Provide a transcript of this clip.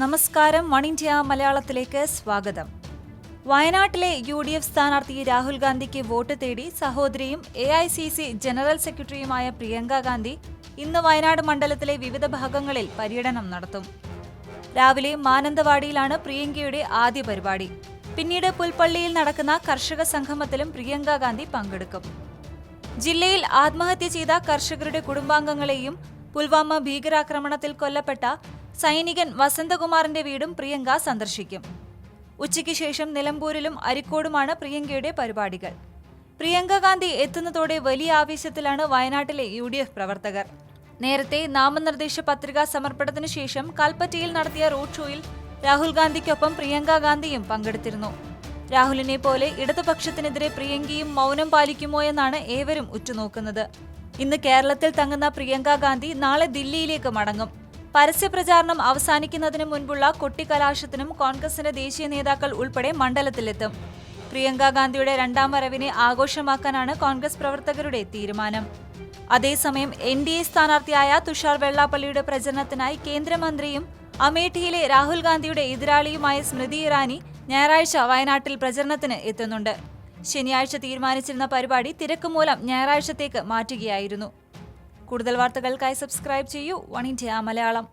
നമസ്കാരം one India മലയാളത്തിലേക്ക് സ്വാഗതം. വയനാട്ടിലെ യു ഡി എഫ് സ്ഥാനാർത്ഥി രാഹുൽ ഗാന്ധിക്ക് വോട്ട് തേടി സഹോദരിയും A I C C general സെക്രട്ടറിയുമായ പ്രിയങ്ക ഗാന്ധി ഇന്ന് വയനാട് മണ്ഡലത്തിലെ വിവിധ ഭാഗങ്ങളിൽ പര്യടനം നടത്തും. രാവിലെ മാനന്തവാടിയിലാണ് പ്രിയങ്കയുടെ ആദ്യ പരിപാടി. പിന്നീട് പുൽപ്പള്ളിയിൽ നടക്കുന്ന കർഷക സംഗമത്തിലും പ്രിയങ്ക ഗാന്ധി പങ്കെടുക്കും. ജില്ലയിൽ ആത്മഹത്യ ചെയ്ത കർഷകരുടെ കുടുംബാംഗങ്ങളെയും പുൽവാമ ഭീകരാക്രമണത്തിൽ കൊല്ലപ്പെട്ട സൈനികൻ വസന്തകുമാറിന്റെ വീടും പ്രിയങ്ക സന്ദർശിക്കും. ഉച്ചയ്ക്ക് ശേഷം നിലമ്പൂരിലും അരിക്കോടുമാണ് പ്രിയങ്കയുടെ പരിപാടികൾ. പ്രിയങ്ക ഗാന്ധി എത്തുന്നതോടെ വലിയ ആവേശത്തിലാണ് വയനാട്ടിലെ യു ഡി എഫ് പ്രവർത്തകർ. നേരത്തെ നാമനിർദ്ദേശ പത്രികാ സമർപ്പണത്തിന് ശേഷം കൽപ്പറ്റയിൽ നടത്തിയ റോഡ് ഷോയിൽ രാഹുൽ ഗാന്ധിക്കൊപ്പം പ്രിയങ്ക ഗാന്ധിയും പങ്കെടുത്തിരുന്നു. രാഹുലിനെ പോലെ ഇടതുപക്ഷത്തിനെതിരെ പ്രിയങ്കയും മൗനം പാലിക്കുമോ എന്നാണ് ഏവരും ഉറ്റുനോക്കുന്നത്. ഇന്ന് കേരളത്തിൽ തങ്ങുന്ന പ്രിയങ്ക ഗാന്ധി നാളെ ദില്ലിയിലേക്ക് മടങ്ങും. പരസ്യപ്രചാരണം അവസാനിക്കുന്നതിന് മുൻപുള്ള കൊട്ടിക്കലാശത്തിനും കോൺഗ്രസിന്റെ ദേശീയ നേതാക്കൾ ഉൾപ്പെടെ മണ്ഡലത്തിലെത്തും. പ്രിയങ്ക ഗാന്ധിയുടെ രണ്ടാം വരവിനെ ആഘോഷമാക്കാനാണ് കോൺഗ്രസ് പ്രവർത്തകരുടെ തീരുമാനം. അതേസമയം എൻ ഡി എ സ്ഥാനാർത്ഥിയായ തുഷാർ വെള്ളാപ്പള്ളിയുടെ പ്രചരണത്തിനായി കേന്ദ്രമന്ത്രിയും അമേഠിയിലെ രാഹുൽ ഗാന്ധിയുടെ എതിരാളിയുമായ സ്മൃതി ഇറാനി ഞായറാഴ്ച വയനാട്ടിൽ പ്രചരണത്തിന് എത്തുന്നുണ്ട്. ശനിയാഴ്ച തീരുമാനിച്ചിരുന്ന പരിപാടി തിരക്ക് മൂലം ഞായറാഴ്ചത്തേക്ക് മാറ്റുകയായിരുന്നു. കൂടുതൽ വാർത്തകൾക്കായി സബ്സ്ക്രൈബ് ചെയ്യൂ. One India Malayalam.